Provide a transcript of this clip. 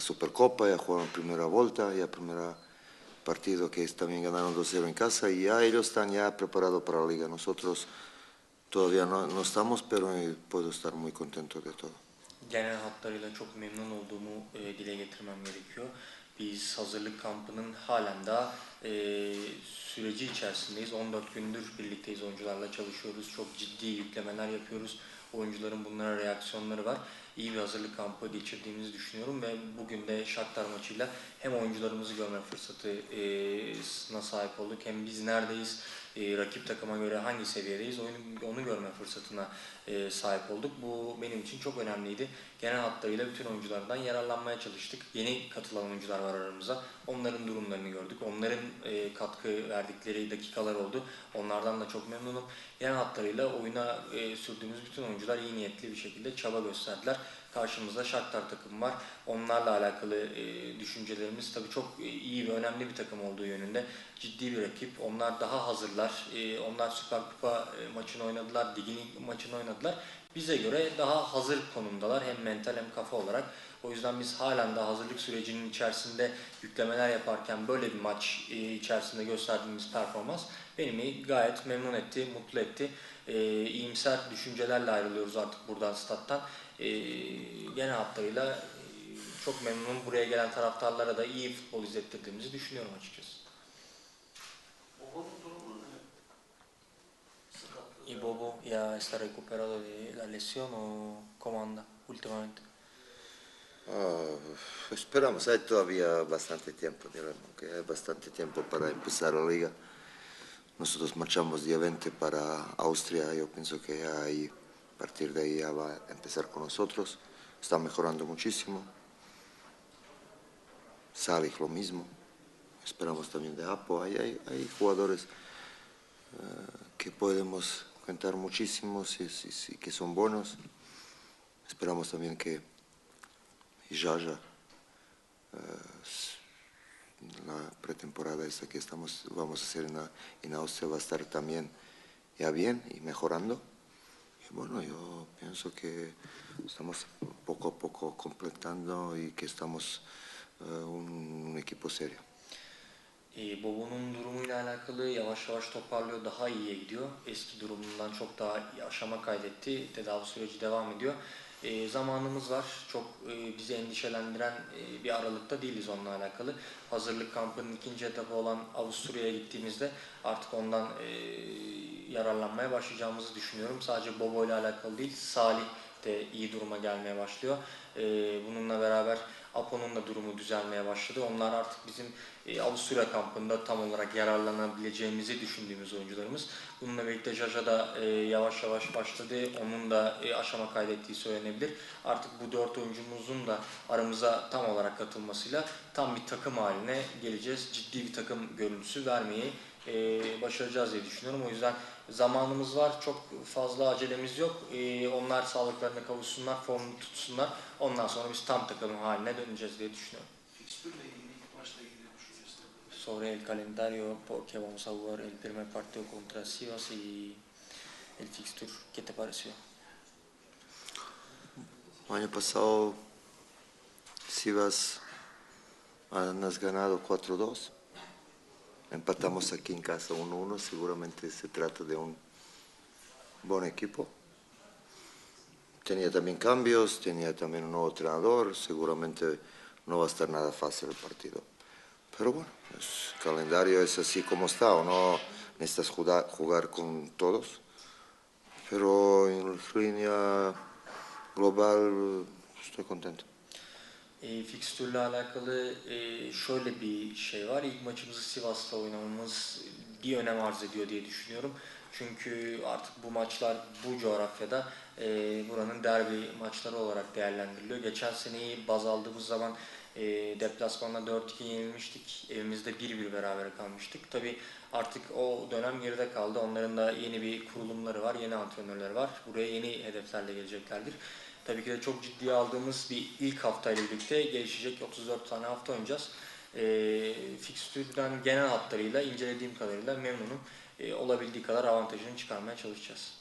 la Supercopa, ya jugaron primera vuelta, ya primera partido que también ganaron 2-0 en casa y ya ellos están ya preparados para la liga. Nosotros todavía no, no estamos, pero eh, puedo estar muy contento de todo. Genel hatlarıyla çok memnun olduğumu e, dile getirmem gerekiyor. Biz hazırlık kampının halen daha e, süreci içerisindeyiz. 14 gündür birlikteyiz oyuncularla çalışıyoruz. Çok ciddi yüklemeler yapıyoruz. Oyuncuların bunlara reaksiyonları var. İyi bir hazırlık kampı geçirdiğimizi düşünüyorum ve bugün de Shakhtar maçıyla hem oyuncularımızı görme fırsatı e, na sahip olduk hem biz neredeyiz, e, rakip takıma göre hangi seviyedeyiz onu, onu görme fırsatına e, sahip olduk. Bu benim için çok önemliydi. Genel hatlarıyla bütün oyunculardan yararlanmaya çalıştık. Yeni katılan oyuncular var aramıza. Onların durumlarını gördük. Onların e, katkı verdikleri dakikalar oldu. Onlardan da çok memnunum. Genel hatlarıyla oyuna e, sürdüğümüz bütün oyuncular iyi niyetli bir şekilde çaba gösterdiler. Karşımızda Shakhtar takım var. Onlarla alakalı e, düşüncelerimiz tabii çok e, iyi ve önemli bir takım olduğu yönünde. Ciddi bir rakip. Onlar daha hazırlar. E, onlar Süper Kupa e, maçını oynadılar, Ligin maçını oynadılar. Bize göre daha hazır konumdalar hem mental hem kafa olarak. O yüzden biz halen daha hazırlık sürecinin içerisinde yüklemeler yaparken böyle bir maç e, içerisinde gösterdiğimiz performans beni gayet memnun etti, mutlu etti. E, iyimser düşüncelerle ayrılıyoruz artık buradan stat'tan. E, genel hatlarıyla e, çok memnunum. Buraya gelen taraftarlara da iyi futbol izlettirdiğimizi düşünüyorum açıkçası. Sakatlığı. ¿Y Bobo ya está recuperado de la lesión o cómo anda últimamente? Ah, esperamos, hay todavía bastante tiempo, digamos, que hay bastante tiempo para empezar la liga. Nosotros marchamos día 20 para Austria, yo pienso que ahí, a partir de ahí ya va a empezar con nosotros. Está mejorando muchísimo. Salih lo mismo. Esperamos también de Apo. Hay, hay, jugadores eh, que podemos contar muchísimos y, que son buenos. Esperamos también que Jaja, la pretemporada esta que estamos, vamos a hacer en, la- en Austria va a estar también ya bien y mejorando. Y bueno, yo pienso que estamos poco a poco completando y que estamos eh, un, un equipo serio. E, Bobo'nun durumuyla alakalı yavaş yavaş toparlıyor, daha iyiye gidiyor. Eski durumundan çok daha iyi aşama kaydetti. Tedavi süreci devam ediyor. E, zamanımız var. Çok e, bizi endişelendiren e, bir aralıkta değiliz onunla alakalı. Hazırlık kampının ikinci etapı olan Avusturya'ya gittiğimizde artık ondan e, yararlanmaya başlayacağımızı düşünüyorum. Sadece Bobo ile alakalı değil, Salih de iyi duruma gelmeye başlıyor. E, bununla beraber Apo'nun da durumu düzelmeye başladı. Onlar artık bizim e, Avusturya kampında tam olarak yararlanabileceğimizi düşündüğümüz oyuncularımız. Bununla birlikte Jaja da e, yavaş yavaş başladı. Onun da e, aşama kaydettiği söylenebilir. Artık bu dört oyuncumuzun da aramıza tam olarak katılmasıyla tam bir takım haline geleceğiz. Ciddi bir takım görüntüsü vermeyi e, başaracağız diye düşünüyorum. O yüzden zamanımız var. Çok fazla acelemiz yok. E, onlar sağlıklarına kavuşsunlar, formunu tutsunlar. Ondan sonra biz tam takım haline döneceğiz diye düşünüyorum. Fikstürle ilgili, ilk maçla ilgili düşüncesi. sobre el calendario porque vamos a jugar el primer partido contra Sivas y el fixture. ¿Qué te pareció? Año pasado Sivas has ganado 4-2. Empatamos aquí en casa 1-1. Seguramente se trata de un buen equipo. Tenía también cambios, tenía también un nuevo entrenador. Seguramente no va a estar nada fácil el partido. Pero bueno, el calendario es así como está, o no necesitas jugar con todos. Pero en línea global estoy contento. E, fikstürle alakalı e, şöyle bir şey var. İlk maçımızı Sivas'ta oynamamız bir önem arz ediyor diye düşünüyorum. Çünkü artık bu maçlar bu coğrafyada e, buranın derbi maçları olarak değerlendiriliyor. Geçen seneyi baz aldığımız zaman e, deplasmanda 4-2 yenilmiştik. Evimizde 1-1 beraber kalmıştık. Tabi artık o dönem geride kaldı. Onların da yeni bir kurulumları var, yeni antrenörleri var. Buraya yeni hedeflerle geleceklerdir. Tabii ki de çok ciddiye aldığımız bir ilk haftayla birlikte gelişecek 34 tane hafta oynayacağız. E, fikstürden genel hatlarıyla incelediğim kadarıyla memnunum. E, olabildiği kadar avantajını çıkarmaya çalışacağız.